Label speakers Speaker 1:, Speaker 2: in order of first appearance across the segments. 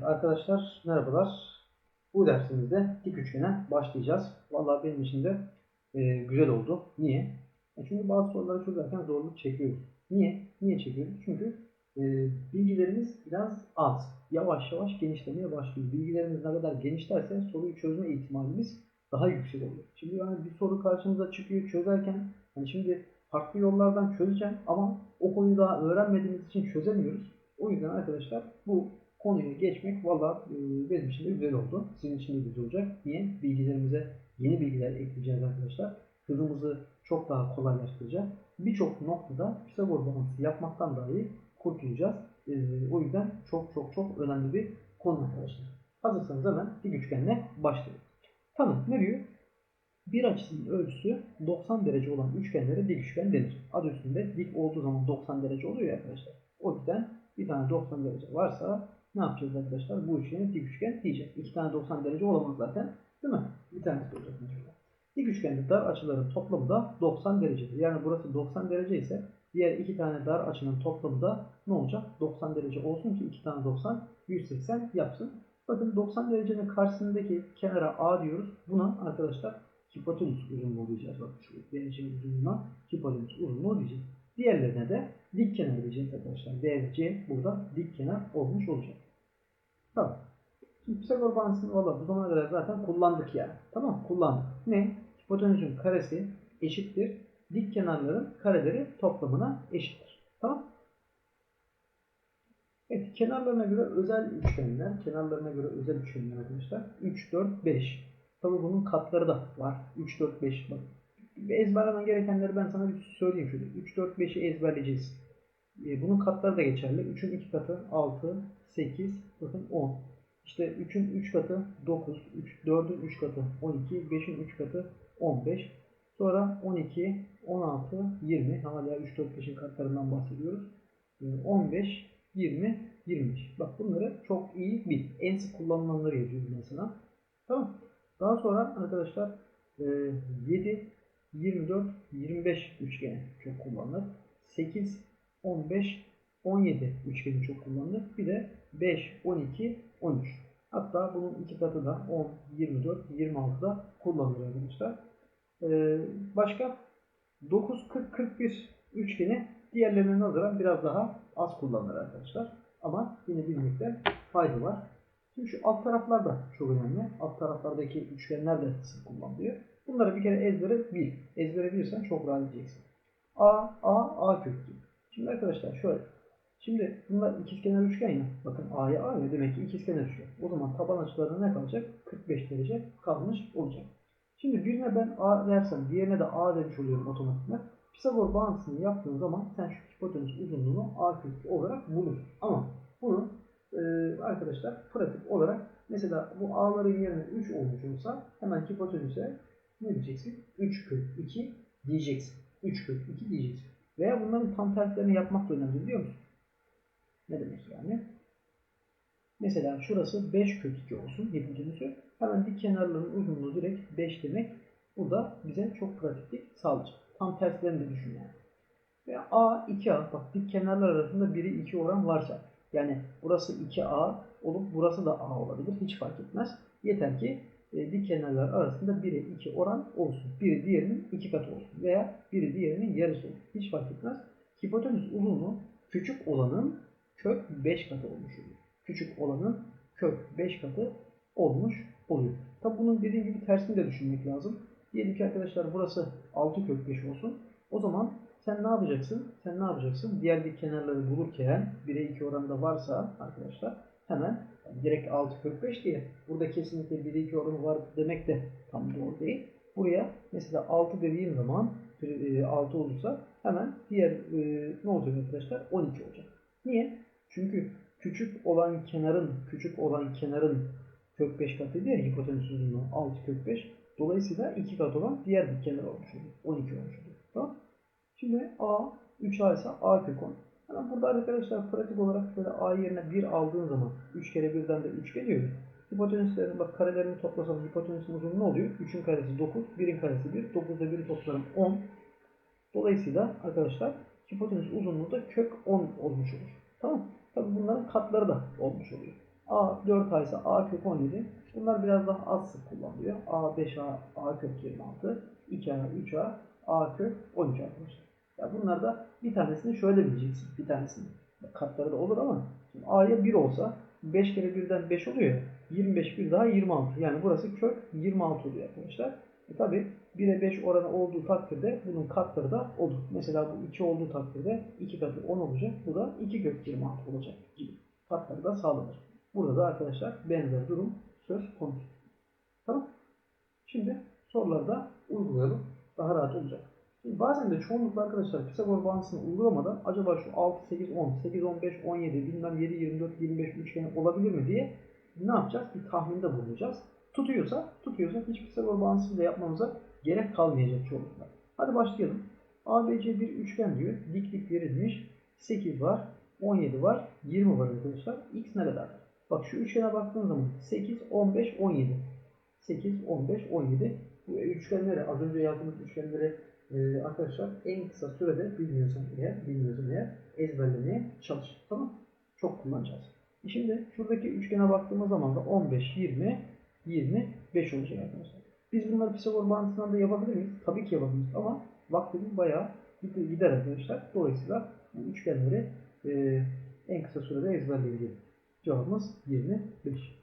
Speaker 1: Evet arkadaşlar merhabalar. Bu dersimizde dik üçgene başlayacağız. Vallahi benim için de e, güzel oldu. Niye? E çünkü bazı soruları çözerken zorluk çekiyoruz. Niye? Niye çekiyoruz? Çünkü e, bilgilerimiz biraz az. Yavaş yavaş genişlemeye başlıyor. Bilgilerimiz ne kadar genişlerse soruyu çözme ihtimalimiz daha yüksek oluyor. Şimdi yani bir soru karşımıza çıkıyor çözerken hani şimdi farklı yollardan çözeceğim ama o konuyu daha öğrenmediğimiz için çözemiyoruz. O yüzden arkadaşlar bu konuya geçmek valla e, benim için de güzel oldu. Sizin için de güzel olacak. Niye? Bilgilerimize yeni bilgiler ekleyeceğiz arkadaşlar. Hızımızı çok daha kolaylaştıracak. Birçok noktada Pisagor bağıntısı yapmaktan dahi kurtulacağız. E, o yüzden çok çok çok önemli bir konu arkadaşlar. Hazırsanız hemen dik üçgenle başlayalım. Tamam ne diyor? Bir açısının ölçüsü 90 derece olan üçgenlere dik üçgen denir. Adı üstünde dik olduğu zaman 90 derece oluyor arkadaşlar. O yüzden bir tane 90 derece varsa ne yapacağız arkadaşlar? Bu üçgene dik üçgen diyeceğiz. İki tane 90 derece olamaz zaten. Değil mi? Bir tanesi olacak mesela. Dik üçgende dar açıların toplamı da 90 derecedir. Yani burası 90 derece ise diğer iki tane dar açının toplamı da ne olacak? 90 derece olsun ki iki tane 90 180 yapsın. Bakın 90 derecenin karşısındaki kenara A diyoruz. Buna arkadaşlar hipotenüs uzunluğu diyeceğiz. Bak şu derecenin uzunluğuna hipotenüs uzunluğu diyeceğiz. Diğerlerine de dik kenar diyeceğiz arkadaşlar. D ve C burada dik kenar olmuş olacak. Tamam. Şimdi Pisagor bağıntısını valla bu zamana kadar zaten kullandık yani. Tamam kullandık. Ne? Hipotenüsün karesi eşittir. Dik kenarların kareleri toplamına eşittir. Tamam. Evet kenarlarına göre özel üçgenler. Kenarlarına göre özel üçgenler arkadaşlar. 3, 4, 5. Tabi bunun katları da var. 3, 4, 5. Bak. Ezberlemen gerekenleri ben sana bir söyleyeyim şöyle. 3, 4, 5'i ezberleyeceğiz. E, bunun katları da geçerli. 3'ün 2 katı 6, 8, bakın 10. İşte 3'ün 3 katı 9, 3, 4'ün 3 katı 12, 5'in 3 katı 15. Sonra 12, 16, 20. Hala 3, 4, 5'in katlarından bahsediyoruz. E, 15, 20, 25. Bak bunları çok iyi bil. En sık kullanılanları yazıyorum mesela. Tamam. Daha sonra arkadaşlar 7, 24, 25 üçgeni çok kullanılır. 8, 15, 17 üçgeni çok kullanılır. Bir de 5, 12, 13. Hatta bunun iki katı da 10, 24, 26 da kullanılır arkadaşlar. Başka 9, 40, 41 üçgeni diğerlerine nazaran biraz daha az kullanılır arkadaşlar. Ama yine bilmekte fayda var. Şimdi şu alt taraflar da çok önemli. Alt taraflardaki üçgenler de sık kullanılıyor. Bunları bir kere ezbere bil. Ezbere bilirsen çok rahat edeceksin. A, A, A kökü. Şimdi arkadaşlar şöyle. Şimdi bunlar ikizkenar üçgen ya. Bakın A'ya A ya demek ki ikizkenar üçgen. O zaman taban açılarına ne kalacak? 45 derece kalmış olacak. Şimdi birine ben A dersem diğerine de A demiş oluyorum otomatikman. Pisagor bağıntısını yaptığın zaman sen şu hipotenüs uzunluğunu A kökü olarak bulursun. Ama bunu e, arkadaşlar pratik olarak mesela bu A'ların yerine 3 olmuş olsa hemen hipotenüse ne diyeceksin? 3 kök 2 diyeceksin. 3 kök 2 diyeceksin. Veya bunların tam terslerini yapmak da önemli biliyor musun? Ne demek yani? Mesela şurası 5 kök 2 olsun hipotenüsü. Hemen dik kenarların uzunluğu direkt 5 demek. Bu da bize çok pratiklik sağlayacak. Tam terslerini de düşün yani. Ve A 2A bak dik kenarlar arasında 1'i 2 oran varsa yani burası 2A olup burası da A olabilir. Hiç fark etmez. Yeter ki e, kenarlar arasında 1'e 2 oran olsun. Biri diğerinin 2 katı olsun. Veya biri diğerinin yarısı olsun. Hiç fark etmez. Hipotenüs uzunluğu küçük olanın kök 5 katı olmuş oluyor. Küçük olanın kök 5 katı olmuş oluyor. Tabi bunun dediğim gibi tersini de düşünmek lazım. Diyelim ki arkadaşlar burası 6 kök 5 olsun. O zaman sen ne yapacaksın? Sen ne yapacaksın? Diğer dik kenarları bulurken 1'e 2 oranda varsa arkadaşlar hemen direkt 6 kök 5 diye burada kesinlikle 1'e 2 oranı var demek de tam doğru değil. Buraya mesela 6 dediğim zaman 6 olursa hemen diğer e, ne olacak arkadaşlar? 12 olacak. Niye? Çünkü küçük olan kenarın küçük olan kenarın kök 5 katı değil hipotenüs uzunluğu 6 kök 5. Dolayısıyla 2 kat olan diğer dik kenar olmuş oluyor. 12 olmuş oluyor. Tamam. Şimdi A 3A ise A kök 10. Hemen burada arkadaşlar pratik olarak şöyle A yerine 1 aldığın zaman 3 kere 1'den de 3 geliyor. Hipotenüslerin bak karelerini toplasam hipotenüsün uzunluğu ne oluyor? 3'ün karesi 9, 1'in karesi 1. 9'da 1'i toplarım 10. Dolayısıyla arkadaşlar hipotenüs uzunluğu da kök 10 olmuş olur. Tamam. Tabi bunların katları da olmuş oluyor. A 4A ise A kök 17. Bunlar biraz daha az sık kullanılıyor. A 5A, A kök 26, 2A, 3A, A kök 13 arkadaşlar. Ya bunlar da bir tanesini şöyle bileceksin. Bir tanesini. Katları da olur ama şimdi A'ya 1 olsa 5 kere 1'den 5 oluyor. ya, 25 bir daha 26. Yani burası kök 26 oluyor arkadaşlar. E tabi 1'e 5 oranı olduğu takdirde bunun katları da olur. Mesela bu 2 olduğu takdirde 2 katı 10 olacak. Bu da 2 kök 26 olacak gibi. Katları da sağlanır. Burada da arkadaşlar benzer durum söz konusu. Tamam. Şimdi sorularda uygulayalım. Daha rahat olacak. Şimdi bazen de çoğunlukla arkadaşlar Pisagor bağıntısını uygulamadan acaba şu 6, 8, 10, 8, 15, 17, bilmem 7, 24, 25 üçgeni olabilir mi diye ne yapacağız? Bir tahminde bulunacağız. Tutuyorsa, tutuyorsa hiç Pisagor bağıntısı da yapmamıza gerek kalmayacak çoğunlukla. Hadi başlayalım. ABC bir üçgen diyor. Diklik verilmiş. 8 var, 17 var, 20 var arkadaşlar. X ne kadar? Bak şu üçgene baktığın zaman 8, 15, 17. 8, 15, 17. Bu üçgenleri, az önce yazdığımız üçgenleri e, arkadaşlar en kısa sürede bilmiyorsan eğer, bilmiyorsan eğer ezberlemeye çalış. Tamam Çok kullanacağız. E Şimdi şuradaki üçgene baktığımız zaman da 15, 20, 25 olacak arkadaşlar. Biz bunları Pisagor bağıntısından da yapabilir miyiz? Tabii ki yapabiliriz ama vaktimiz bayağı gider arkadaşlar. Dolayısıyla bu üçgenleri e, en kısa sürede ezberleyelim. Cevabımız 25.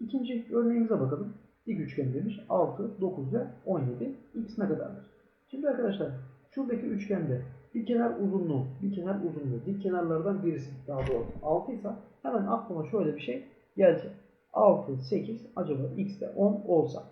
Speaker 1: İkinci örneğimize bakalım. Dik üçgen demiş. 6, 9 ve 17. X ne kadardır? Şimdi arkadaşlar şuradaki üçgende bir kenar uzunluğu, bir kenar uzunluğu, dik kenarlardan birisi daha doğrusu 6 ise hemen aklıma şöyle bir şey gelecek. 6, 8 acaba x de 10 olsa.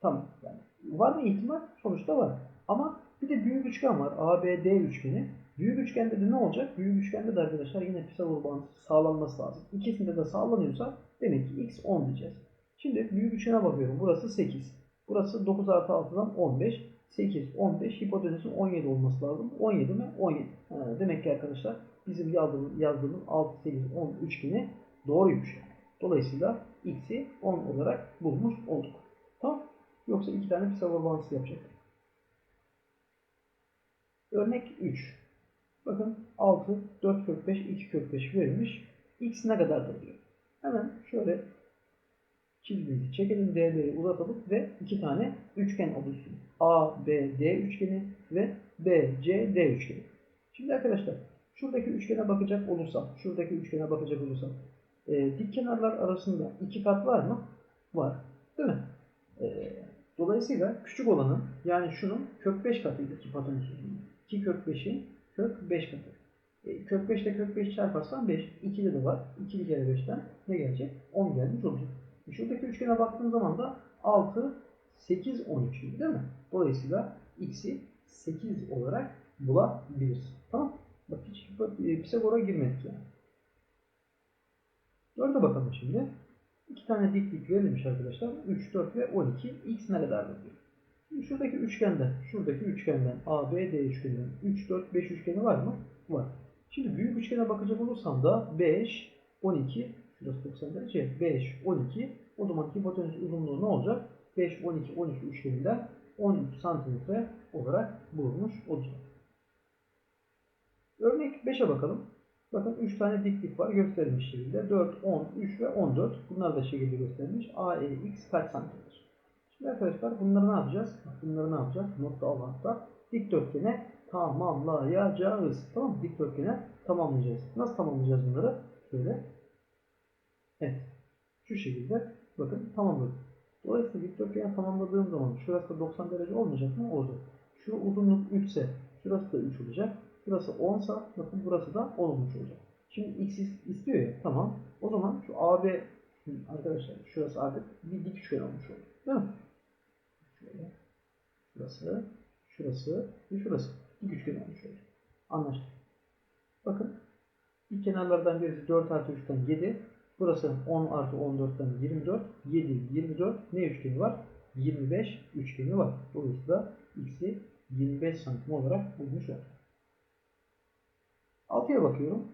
Speaker 1: Tamam. Yani var mı ihtimal? Sonuçta var. Ama bir de büyük üçgen var. ABD üçgeni. Büyük üçgende de ne olacak? Büyük üçgende de arkadaşlar yine Pisagor bağıntısı sağlanması lazım. İkisinde de sağlanıyorsa demek ki x 10 diyeceğiz. Şimdi büyük üçgene bakıyorum. Burası 8. Burası 9 artı 6'dan 15. 8, 15. Hipotenüsün 17 olması lazım. 17 mi? 17. Ha, demek ki arkadaşlar bizim yazdığımız, yazdığımız 6, 8, 10 üçgeni doğruymuş. Dolayısıyla x'i 10 olarak bulmuş olduk. Tamam. Yoksa iki tane Pisagor bağıntısı yapacak. Örnek 3. Bakın 6, 4 kök 5, 2 kök 5 verilmiş. X ne kadardır diyor. Hemen şöyle çizgimizi çekelim, DB'yi uzatalım ve iki tane üçgen oluşsun. A, B, D üçgeni ve B, C, D üçgeni. Şimdi arkadaşlar şuradaki üçgene bakacak olursam, şuradaki üçgene bakacak olursam e, dik kenarlar arasında iki kat var mı? Var. Değil mi? E, dolayısıyla küçük olanın yani şunun kök 5 katıydı hipotenüs uzunluğu. 2 kök 5'in kök 5 katı. E, kök 5 ile kök 5 çarparsan 5. 2'de de var. 2 kere 5'ten ne gelecek? 10 gelmiş olacak. Şuradaki üçgene baktığın zaman da 6, 8, 13 gibi değil mi? Dolayısıyla x'i 8 olarak bulabiliriz. Tamam Bak hiç Pisagor'a girmedik yani. Dörde bakalım şimdi. İki tane diklik verilmiş arkadaşlar. 3, 4 ve 12. X ne kadardır diyor. Şuradaki üçgende, şuradaki üçgenden A, B, D üçgeninden 3, 4, 5 üçgeni var mı? Var. Şimdi büyük üçgene bakacak olursam da 5, 12, şurası 90 derece, 5, 12. O zaman hipotenüs uzunluğu ne olacak? 5, 12, 13 üçgeninden 13 santimetre olarak bulunmuş olacak. Örnek 5'e bakalım. Bakın 3 tane diklik var gösterilmiş şekilde. 4, 10, 3 ve 14. Bunlar da şekilde gösterilmiş. AEX kaç santimdir? Şimdi arkadaşlar bunları ne yapacağız? Bunları ne yapacağız? Nokta Allah'ta dikdörtgene tamamlayacağız. Tamam mı? Dikdörtgene tamamlayacağız. Nasıl tamamlayacağız bunları? Şöyle. Evet. Şu şekilde bakın tamamladım. Dolayısıyla dikdörtgeni tamamladığım zaman şurası da 90 derece olmayacak mı? Olacak. Şu uzunluk 3 ise şurası da 3 olacak. Şurası 10 sa bakın burası da 10 olmuş olacak. Şimdi x istiyor ya tamam. O zaman şu AB arkadaşlar şurası artık bir dik üçgen olmuş oldu. Değil mi? Şöyle. Şurası, şurası ve şurası. Dik üçgen olmuş olacak. Anlaştık. Bakın bir kenarlardan birisi 4 artı 3'ten 7. Burası 10 artı 14'ten 24. 7, 24 ne üçgeni var? 25 üçgeni var. Dolayısıyla x'i 25 santim olarak bulmuş olduk. 6'ya bakıyorum.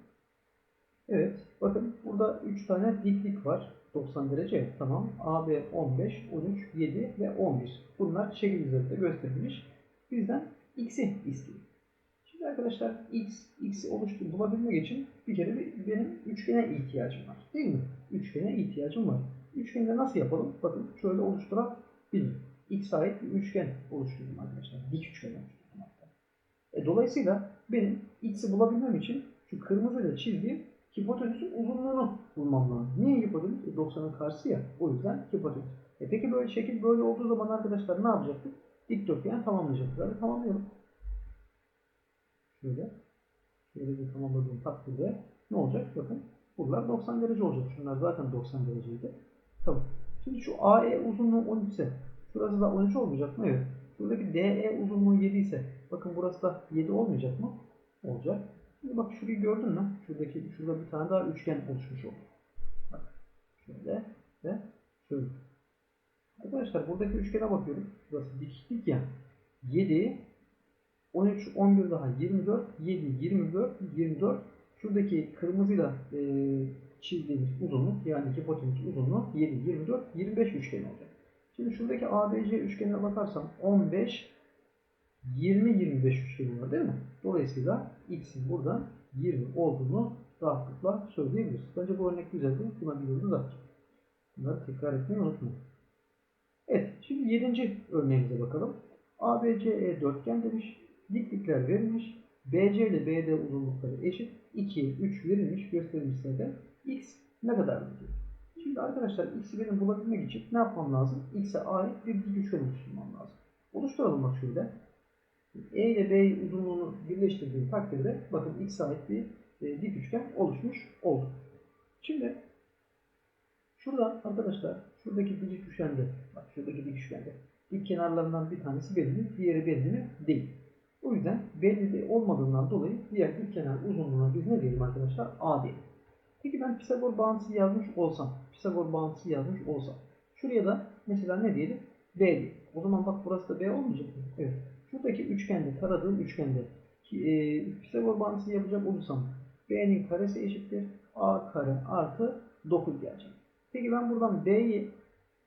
Speaker 1: Evet. Bakın burada 3 tane diklik var. 90 derece. Tamam. AB 15, 13, 7 ve 11. Bunlar şekil üzerinde gösterilmiş. Bizden x'i istiyor. Arkadaşlar x, x'i oluştur bulabilmek için bir kere bir, benim üçgene ihtiyacım var. Değil mi? Üçgene ihtiyacım var. Üçgeni de nasıl yapalım? Bakın şöyle oluşturabilirim. X'e ait bir üçgen oluşturdum arkadaşlar. Dik üçgen oluşturdum hatta. E, dolayısıyla benim x'i bulabilmem için şu kırmızıyla çizdiğim hipotenüsün uzunluğunu bulmam lazım. Niye hipotenüs? E, 90'ın karşısı ya. O yüzden hipotenüs. E peki böyle şekil böyle olduğu zaman arkadaşlar ne yapacaktık? Dikdörtgen tamamlayacaktık. Hadi tamamlayalım. Şöyle. Şöyle tamamladığım takdirde ne olacak? Bakın buralar 90 derece olacak. Şunlar zaten 90 dereceydi. Tamam. Şimdi şu AE uzunluğu 13 ise şurası da 13 olmayacak mı? Evet. Şuradaki DE uzunluğu 7 ise bakın burası da 7 olmayacak mı? Olacak. Şimdi bak şurayı gördün mü? Şuradaki şurada bir tane daha üçgen oluşmuş oldu. Bak şöyle ve şöyle. Arkadaşlar buradaki üçgene bakıyorum. Burası diklik ya. 7 13 11 daha 24 7 24 24 şuradaki kırmızıyla e, çizdiğimiz uzunluk yani hipotenüs uzunluğu 7 24 25 üçgeni olacak. Şimdi şuradaki ABC üçgenine bakarsam 15 20 25 üçgeni var değil mi? Dolayısıyla x'in burada 20 olduğunu rahatlıkla söyleyebiliriz. Bence bu örnek güzeldi. Buna bir yıldız atacağım. Bunları tekrar etmeyi unutmayın. Evet, şimdi 7. örneğimize bakalım. ABCE dörtgen demiş. Diklikler verilmiş. BC ile BD uzunlukları eşit. 2, 3 verilmiş. Gösterilmişse de x ne kadar diyor. Şimdi arkadaşlar x'i benim bulabilmek için ne yapmam lazım? x'e ait bir dik üçgen oluşturmam lazım. Oluşturalım bak şöyle. E ile B uzunluğunu birleştirdiğim takdirde bakın x'e ait bir e, dik üçgen oluşmuş oldu. Şimdi şuradan arkadaşlar şuradaki dik üçgende bak şuradaki dik üçgende dik kenarlarından bir tanesi belli, diğeri belli mi? Değil. O yüzden belli olmadığından dolayı diğer dik kenar uzunluğuna biz ne diyelim arkadaşlar? A diyelim. Peki ben Pisagor bağıntısı yazmış olsam, Pisagor bağıntısı yazmış olsam, şuraya da mesela ne diyelim? B diyelim. O zaman bak burası da B olmayacak mı? Evet. Şuradaki üçgende, taradığım üçgende e, Pisagor bağıntısı yapacak olursam B'nin karesi eşittir. A kare artı 9 gelecek. Peki ben buradan B'yi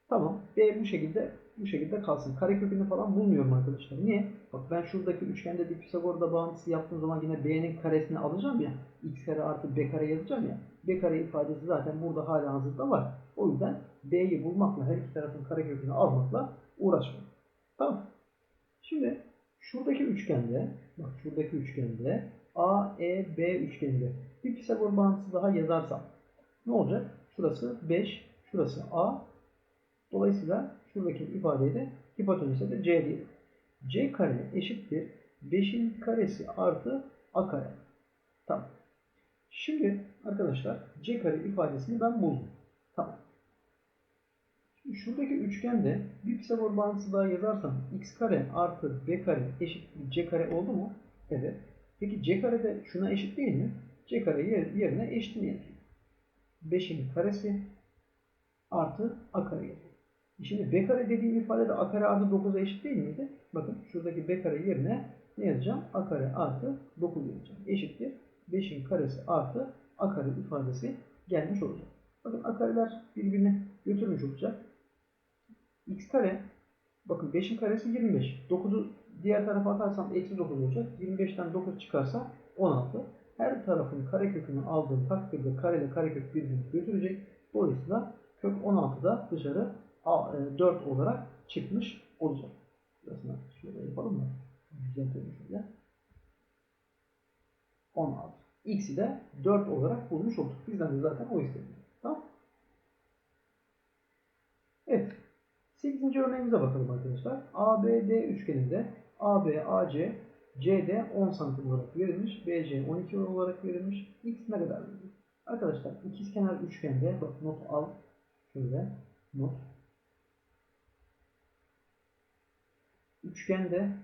Speaker 1: tamam B bu şekilde bu şekilde kalsın. Karekökünü falan bulmuyorum arkadaşlar. Niye? Bak ben şuradaki üçgende bir Pisagor'da bağıntısı yaptığım zaman yine B'nin karesini alacağım ya. X kare artı B kare yazacağım ya. B kare ifadesi zaten burada hala hazırda var. O yüzden B'yi bulmakla her iki tarafın karekökünü almakla uğraşmıyorum. Tamam. Şimdi şuradaki üçgende bak şuradaki üçgende A, E, B üçgeninde bir Pisagor bağıntısı daha yazarsam ne olacak? Şurası 5, şurası A. Dolayısıyla şuradaki ifadeyi de hipotenüse de C diyelim. C kare eşittir 5'in karesi artı A kare. Tamam. Şimdi arkadaşlar C kare ifadesini ben buldum. Tamam. Şimdi şuradaki üçgende bir Pisagor bağıntısı daha yazarsam x kare artı b kare eşittir c kare oldu mu? Evet. Peki c kare de şuna eşit değil mi? c kare yerine eşitini yazıyor. 5'in karesi artı a kare yazıyor. Şimdi b kare dediğim ifade de a kare artı 9'a eşit değil miydi? Bakın şuradaki b kare yerine ne yazacağım? a kare artı 9 yazacağım. Eşittir. 5'in karesi artı a kare ifadesi gelmiş olacak. Bakın a kareler birbirini götürmüş olacak. x kare bakın 5'in karesi 25. 9'u diğer tarafa atarsam eksi 9 olacak. 25'ten 9 çıkarsa 16. Her tarafın karekökünü aldığım takdirde kare ile karekök birbirini götürecek. Dolayısıyla kök 16 da dışarı 4 olarak çıkmış olacak. Burasını şöyle yapalım mı? Düzeltelim şöyle. 16. X'i de 4 olarak bulmuş olduk. Bizden de zaten o isteniyor. Tamam. Evet. 8. örneğimize bakalım arkadaşlar. ABD üçgeninde AB, AC, CD 10 santim olarak verilmiş. BC 12 olarak verilmiş. X ne kadar verilmiş? Arkadaşlar ikizkenar üçgende bak not al. Şöyle not. Üçgende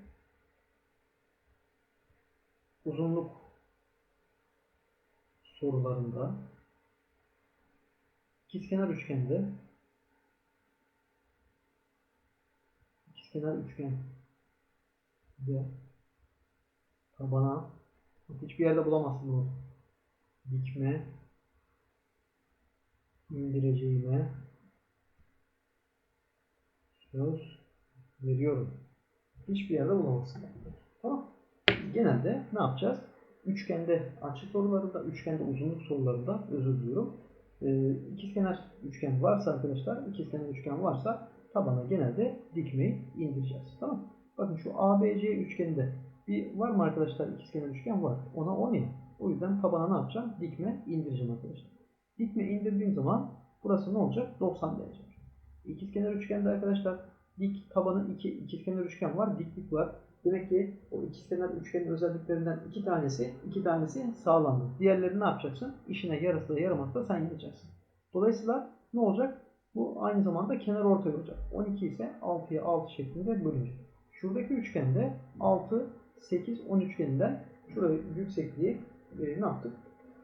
Speaker 1: uzunluk sorularında ikizkenar üçgende ikizkenar üçgen de tabana hiçbir yerde bulamazsın bunu. Dikme indireceğime söz veriyorum. Hiçbir yerde bulamazsın. Tamam. genelde ne yapacağız? Üçgende açı sorularında, üçgende uzunluk sorularında özür diliyorum. Ee, ikizkenar üçgen varsa arkadaşlar, ikizkenar üçgen varsa tabana genelde dikmeyi indireceğiz. Tamam? Bakın şu ABC üçgeninde bir var mı arkadaşlar ikizkenar üçgen var. Ona 10 ya. O yüzden tabana ne yapacağım? Dikme indireceğim arkadaşlar. Dikme indirdiğim zaman burası ne olacak? 90 derece. İkizkenar üçgende arkadaşlar dik tabanı iki ikizkenar üçgen var, diklik var. Demek ki o ikizkenar üçgenin özelliklerinden iki tanesi, iki tanesi sağlamdı. Diğerleri ne yapacaksın? İşine yarısı da yaraması da sen yapacaksın. Dolayısıyla ne olacak? Bu aynı zamanda kenar ortay olacak. 12 ise 6'ya 6 şeklinde bölünecek. Şuradaki üçgende 6, 8, 10 üçgeninden şurayı yüksekliği e, ne yaptık?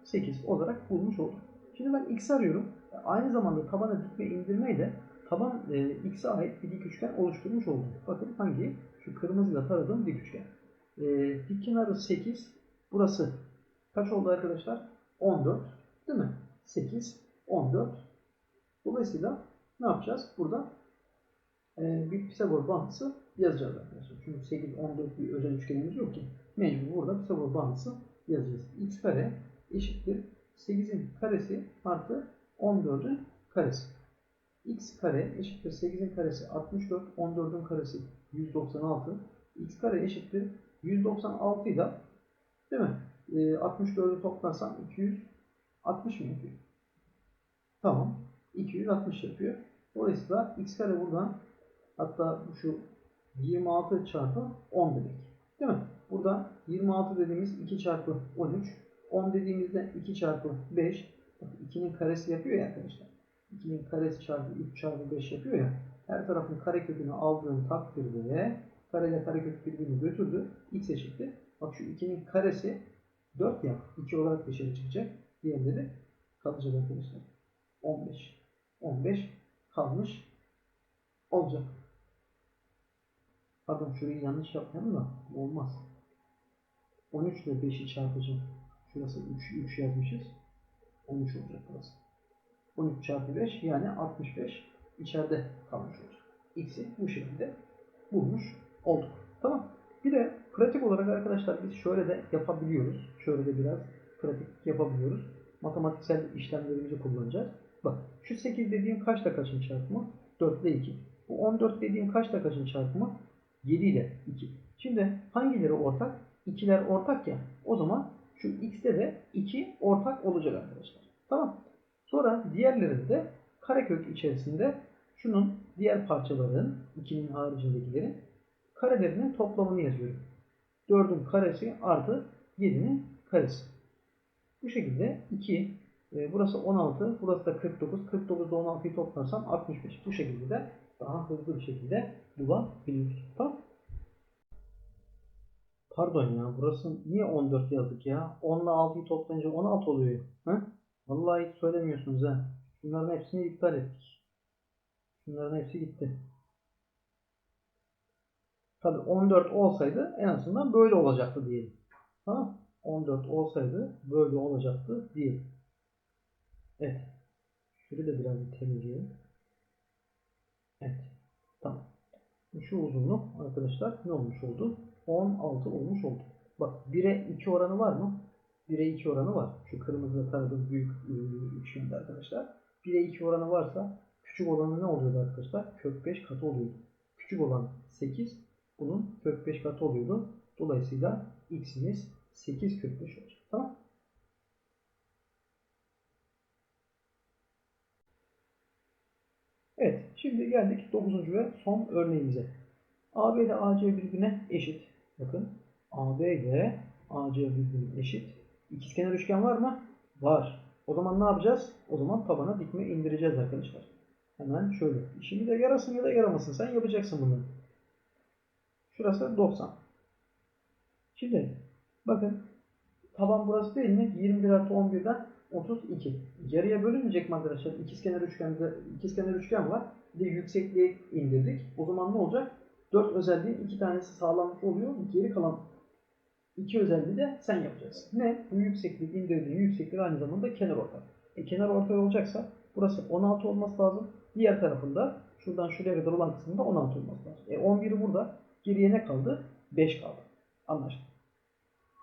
Speaker 1: 8 olarak bulmuş olduk. Şimdi ben x arıyorum. Aynı zamanda tabana dikme indirmeyle taban e, x'e ait bir dik üçgen oluşturmuş oldum. Bakın hangi? Şu kırmızıyla taradığım dik üçgen. E, dik kenarı 8. Burası kaç oldu arkadaşlar? 14. Değil mi? 8, 14. Dolayısıyla ne yapacağız? Burada e, bir Pisagor bağıntısı yazacağız arkadaşlar. Çünkü 8, 14 bir özel üçgenimiz yok ki. Mecbur burada Pisagor bağıntısı yazacağız. x kare eşittir 8'in karesi artı 14'ün karesi. X kare eşittir 8'in karesi 64, 14'ün karesi 196. x kare eşittir 196 ile değil mi? E, 64'ü toplarsam 260 mı yapıyor? Tamam. 260 yapıyor. Dolayısıyla x kare buradan hatta şu 26 çarpı 10 demek. Değil mi? Burada 26 dediğimiz 2 çarpı 13. 10 dediğimizde 2 çarpı 5. Bak 2'nin karesi yapıyor ya arkadaşlar. 2'nin karesi çarpı 3 çarpı 5 yapıyor ya. Her tarafın karekökünü aldığım takdirde kare ile karekök birbirini götürdü. x eşittir. Bak şu 2'nin karesi 4 ya. 2 olarak dışarı çıkacak. Diğerleri kalacak arkadaşlar. 15. 15 kalmış olacak. Pardon şurayı yanlış yapmayalım da olmaz. 13 ile 5'i çarpacağım. Şurası 3, 3 yazmışız. 13 olacak burası. 13 çarpı 5 yani 65 içeride kalmış olacak. X'i bu şekilde bulmuş olduk. Tamam. Bir de pratik olarak arkadaşlar biz şöyle de yapabiliyoruz. Şöyle de biraz pratik yapabiliyoruz. Matematiksel işlemlerimizi kullanacağız. Bak şu 8 dediğim kaçta kaçın çarpımı? 4 ile 2. Bu 14 dediğim kaçta kaçın çarpımı? 7 ile 2. Şimdi hangileri ortak? 2'ler ortak ya. O zaman şu x'te de 2 ortak olacak arkadaşlar. Tamam. Sonra diğerlerinde karekök içerisinde şunun diğer parçaların 2'nin haricindekilerin karelerinin toplamını yazıyorum. 4'ün karesi artı 7'nin karesi. Bu şekilde 2, e, burası 16, burası da 49. 49'da 16'yı toplarsam 65. Bu şekilde de daha hızlı bir şekilde bulabiliyoruz. Tamam. Pardon ya burası niye 14 yazdık ya? 10 ile 6'yı toplayınca 16 oluyor. Hı? Vallahi hiç söylemiyorsunuz ha. Şunların hepsini iptal ettik. Şunların hepsi gitti. Tabi 14 olsaydı en azından böyle olacaktı diyelim. Tamam 14 olsaydı böyle olacaktı diyelim. Evet. Şurayı da biraz bir temizleyelim. Evet. Tamam. Şu uzunluk arkadaşlar ne olmuş oldu? 16 olmuş oldu. Bak 1'e 2 oranı var mı? 1'e 2 oranı var. Şu kırmızıda taradığım büyük üçgende arkadaşlar. 1'e 2 oranı varsa küçük olanı ne oluyordu arkadaşlar? Kök 5 katı oluyordu. Küçük olan 8. Bunun kök 5 katı oluyordu. Dolayısıyla x'imiz 8 kök 5 olacak. Tamam Evet. Şimdi geldik 9. ve son örneğimize. AB ile AC birbirine eşit. Bakın. AB ile AC birbirine eşit. İkizkenar üçgen var mı? Var. O zaman ne yapacağız? O zaman tabana dikme indireceğiz arkadaşlar. Hemen şöyle. İşini de yarasın ya da yaramasın. Sen yapacaksın bunu. Şurası 90. Şimdi bakın taban burası değil mi? 21 artı 11'den 32. Yarıya bölünmeyecek mi arkadaşlar? İkizkenar üçgende ikizkenar üçgen var. Bir de yüksekliği indirdik. O zaman ne olacak? 4 özelliğin iki tanesi sağlanmış oluyor. Geri kalan iki özelliği de sen yapacaksın. Ne? Bu yükseklik indirdiğin yükseklik aynı zamanda kenar ortay. E, kenar ortay olacaksa burası 16 olması lazım. Diğer tarafında şuradan şuraya kadar olan kısmında 16 olması lazım. E 11'i burada. Geriye ne kaldı? 5 kaldı. Anlaştık.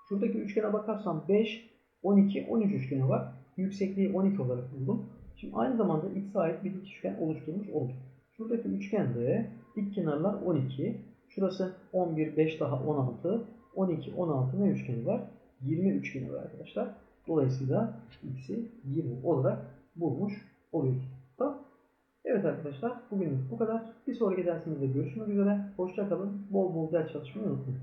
Speaker 1: Şuradaki üçgene bakarsam 5, 12, 13 üçgeni var. Yüksekliği 12 olarak buldum. Şimdi aynı zamanda x'e ait bir dik üçgen oluşturmuş olduk. Şuradaki üçgende dik kenarlar 12. Şurası 11, 5 daha 16. 12, 16 ne üçgeni var? 20 üçgeni var arkadaşlar. Dolayısıyla x'i 20 olarak bulmuş oluyoruz. Tamam. Evet arkadaşlar bugünlük bu kadar. Bir sonraki dersimizde görüşmek üzere. Hoşça kalın. Bol bol ders çalışmayı unutmayın.